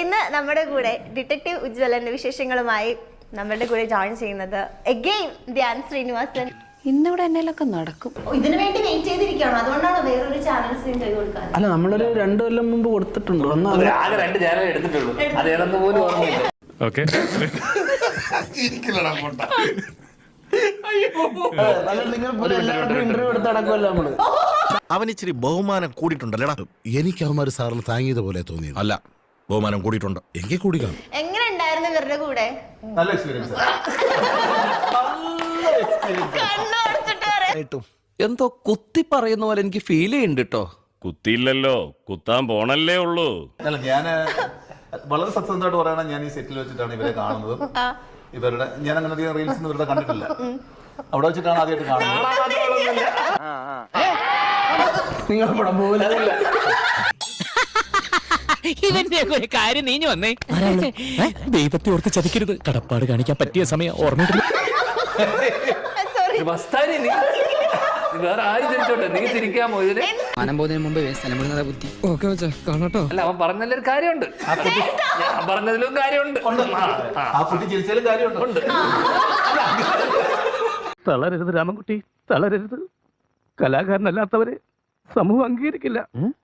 ഇന്ന് നമ്മുടെ കൂടെ ഡിറ്റക്റ്റീവ് ഉജ്ജ്വലന്റെ വിശേഷങ്ങളുമായി നമ്മുടെ കൂടെ ജോയിൻ ചെയ്യുന്നത് എഗെയിൻ ധ്യാൻ ശ്രീനിവാസൻ. ഇന്നിവിടെ എന്നേലൊക്കെ നടക്കും. ഇതിനു വേണ്ടി വെയിറ്റ് ചെയ്തിരിക്കുകയാണോ. അതുകൊണ്ടാണ് വേറൊരു ചാനൽ സ്ട്രീം ചെയ്ത് കൊടുക്കാൻ അല്ല നമ്മളൊരു രണ്ടു കൊല്ലം മുമ്പ് കൊടുത്തിട്ടുണ്ട്. അവനിച്ചിരി ഒരു ആകെ രണ്ട് ചാനൽ എടുത്തിട്ടുള്ളൂ. അത് ഏതെന്ന് പോലും ഓർമ്മയില്ല. ഓക്കെ. ഇന്റർവ്യൂ എടുത്ത് നടക്കുമല്ലോ നമ്മൾ. അവൻ ഇച്ചിരി ബഹുമാനം കൂടിയിട്ടുണ്ടല്ലേടാ. എനിക്ക് അവന്മാര് സാറിന് താങ്ങിയത് പോലെ തോന്നിയത് അല്ല ബഹുമാനം കൂടിയിട്ടുണ്ട്. എങ്കിൽ കൂടി കാണും എങ്ങനെ ഉണ്ടായിരുന്നു ഇവരുടെ കൂടെ? നല്ല എക്സ്പീരിയൻസ് കണ്ണടച്ചിട്ട് പറയാം എന്തോ കുത്തി പറയുന്ന പോലെ എനിക്ക് ഫീൽ ചെയ്യുന്നുണ്ട് കേട്ടോ കുത്തിയില്ലല്ലോ. കുത്താൻ പോണല്ലേ ഉള്ളൂ. അല്ല ഞാൻ വളരെ സത്യസന്ധമായിട്ട് പറയണ ഞാൻ ഈ സെറ്റിൽ വെച്ചിട്ടാണ് ഇവരെ കാണുന്നത്. ഇവരുടെ ഞാൻ അങ്ങനെ അധികം റീൽസ് ഇവരുടെ കണ്ടിട്ടില്ല. അവിടെ വെച്ചിട്ടാണ് ആദ്യമായിട്ട് കാണുന്നത്. നിങ്ങൾ പടം പോകില്ല ഇവന്റെ ഒരു കാര്യം നീഞ്ഞു വന്നേ. ദൈവത്തെ ഓർത്ത് ചതിക്കരുത്. കടപ്പാട് കാണിക്കാൻ പറ്റിയ സമയം ഓർമ്മയിട്ടില്ല. നീ നീ വേറെ ആരും ചിരിച്ചോട്ടെ? നീ തിരിക്കാമോ ഇതിന് മനം പോകുന്നതിന് മുമ്പ് സ്ഥലം വിടുന്നതാ ബുദ്ധി. ഓക്കെ വെച്ചാ കാണട്ടോ. അല്ല അവൻ പറഞ്ഞതിലൊരു കാര്യമുണ്ട്. ഞാൻ പറഞ്ഞതിലും കാര്യമുണ്ട്. ആ, ആ. ആ കുട്ടി ചിരിച്ചാലും കാര്യമുണ്ട്. തളരരുത് രാമൻകുട്ടി തളരരുത്. കലാകാരനല്ലാത്തവരെ സമൂഹം അംഗീകരിക്കില്ല.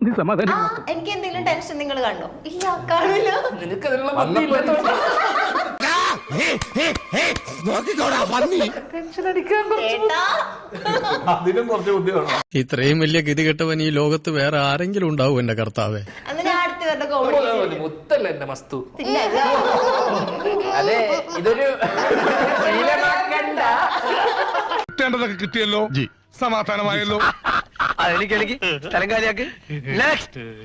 നീ സമാധാനം എനിക്ക് എന്തെങ്കിലും ടെൻഷൻ നിങ്ങൾ കണ്ടോ? ഇല്ല കാണില്ല അതിനും കുറച്ച് ബുദ്ധി ഇത്രയും വലിയ ഗതികെട്ടവൻ ഈ ലോകത്ത് വേറെ ആരെങ്കിലും ഉണ്ടാവും എന്റെ കർത്താവേ. അന്ന് ഞാൻ അടുത്ത് കോമഡി മുത്തല്ല എന്റെ മസ്തു അതെ ഇതൊരു കിട്ടേണ്ടതൊക്കെ കിട്ടിയല്ലോ. സമാധാനമായല്ലോ. അതെനിക്ക് എനിക്ക് സ്ഥലം കാര്യാക്ക്